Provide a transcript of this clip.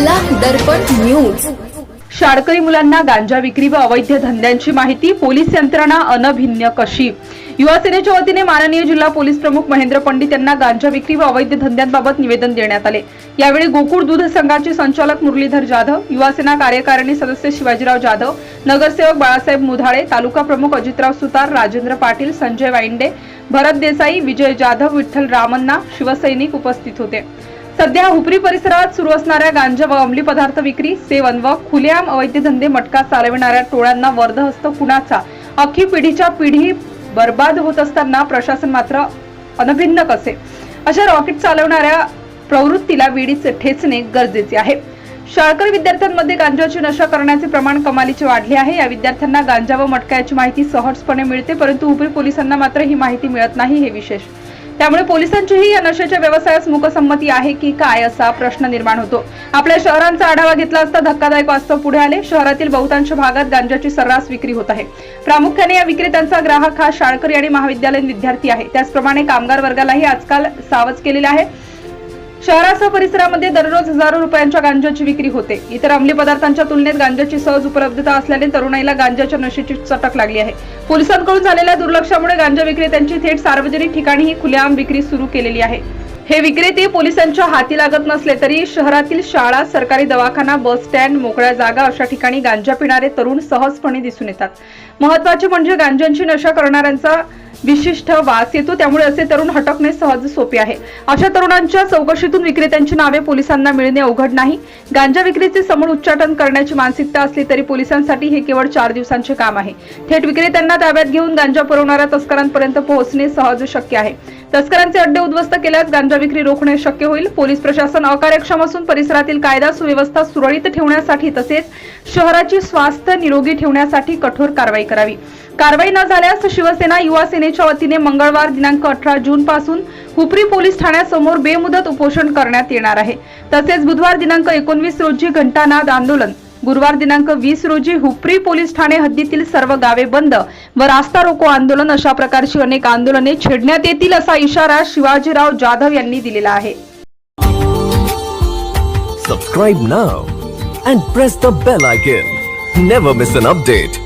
दर्पण news. शाळकरी मुलांना गांजा विक्री व अवैध धंद्यांची माहिती पोलीस यंत्रणा अनभिन्न कशी? युवा सेनेच्या वतीने माननीय जिल्हा पोलीस प्रमुख महेंद्र पंडित यांना गांजा विक्री व अवैध धंद्यांबाबत निवेदन देण्यात आले. यावेळी गोकुळ दूध संघाचे संचालक मुरलीधर जाधव युवा सेना कार्यकारिणी सदस्य शिवाजीराव जाधव नगरसेवक बाळासाहेब मुधाळे तालुका प्रमुख अजितराव सुतार राजेंद्र पाटील संजय वाईंडे भरत देसाई विजय जाधव विठ्ठल रामन्ना शिवसैनिक उपस्थित होते. सध्या हुपरी परिसरात सुरू असणाऱ्या गांजा व अंमली पदार्थ विक्री सेवन व खुलेआम अवैध धंदे मटका चालविणाऱ्या टोळ्यांना वर्धहस्त कुणाचा? अख्खी पिढीच्या पिढी बर्बाद होत असताना प्रशासन मात्र अनभिन्न कसे? अशा रॉकेट चालवणाऱ्या प्रवृत्तीला वेळीच ठेचणे गरजेचे आहे. शाळकरी विद्यार्थ्यांमध्ये गांजाची नशा करण्याचे प्रमाण कमालीचे वाढले आहे. या विद्यार्थ्यांना गांजा व मटका याची माहिती सहजपणे मिळते परंतु उपरी पोलिसांना मात्र ही माहिती मिळत नाही हे विशेष त्यामुळे पोलिसांचीही या नशेच्या व्यवसायास मुकसंमती आहे की काय असा प्रश्न निर्माण होतो. आपल्या शहरांचा आढावा घेतला असता धक्कादायक वास्तव पुढे आले. शहरातील बहुतांश भागात गांजाची सर्रास विक्री होत आहे. प्रामुख्याने या विक्रेत्यांचा ग्राहक हा शाळकरी आणि महाविद्यालयीन विद्यार्थी आहे. त्याचप्रमाणे कामगार वर्गालाही आजकाल सावध केलेला आहे. शहरासह परिसरामध्ये दररोज हजारो रुपयांच्या गांजाची विक्री होते. इतर अंमली पदार्थांच्या तुलनेत गांजाची सहज उपलब्धता असल्याने तरुणाईला गांजाच्या नशेची चटक लागली आहे. पोलिसांकडून झालेल्या दुर्लक्षामुळे गांजा विक्रेत्यांची थेट सार्वजनिक ठिकाणीही खुलेआम विक्री सुरू केलेली आहे. हे विक्रेते पोलिसांच्या हाती लागत नसले तरी शहरातील शाळा सरकारी दवाखाना बस स्टँड मोकळ्या जागा अशा ठिकाणी गांजा पिणारे तरुण सहजपणे दिसून येतात. महत्त्वाचे म्हणजे गांजांची नशा करणाऱ्यांचा विशिष्ट वास येतो त्यामुळे असे तरुण हटकणे सहज सोपे आहे. अशा तरुणांच्या चौकशीतून विक्रेत्यांची नावे पोलिसांना मिळणे अवघड नाही. गांजा विक्रीचे समूळ उच्चाटन करण्याची मानसिकता असली तरी पोलिसांसाठी हे केवळ चार दिवसांचे काम आहे. थेट विक्रेत्यांना ताब्यात घेऊन गांजा पुरवणाऱ्या तस्करांपर्यंत पोहोचणे सहज शक्य आहे. तस्करांचे अड्डे उद्ध्वस्त केल्यास गांजा विक्री रोखणे शक्य होईल. पोलीस प्रशासन अकार्यक्षम असून परिसरातील कायदा सुव्यवस्था सुरळीत ठेवण्यासाठी तसेच शहराची स्वास्थ्य निरोगी ठेवण्यासाठी कठोर कारवाई करावी. कारवाई न झाल्यास शिवसेना युवा सेनेच्या वतीने मंगळवार दिनांक अठरा जून पासून हुपरी पोलीस ठाण्यासमोर बेमुदत उपोषण करण्यात येणार आहे. तसेच बुधवार दिनांक एकोणवीस रोजी घंटानाद आंदोलन. गुरुवार दिनांक वीस रोजी हुपरी पोलीस ठाणे हद्दीतील सर्व गावे बंद व रास्ता रोको आंदोलन अशा प्रकारची अनेक आंदोलने छेडण्यात येतील असा इशारा शिवाजीराव जाधव यांनी दिलेला आहे. Subscribe now and press the bell icon never miss an update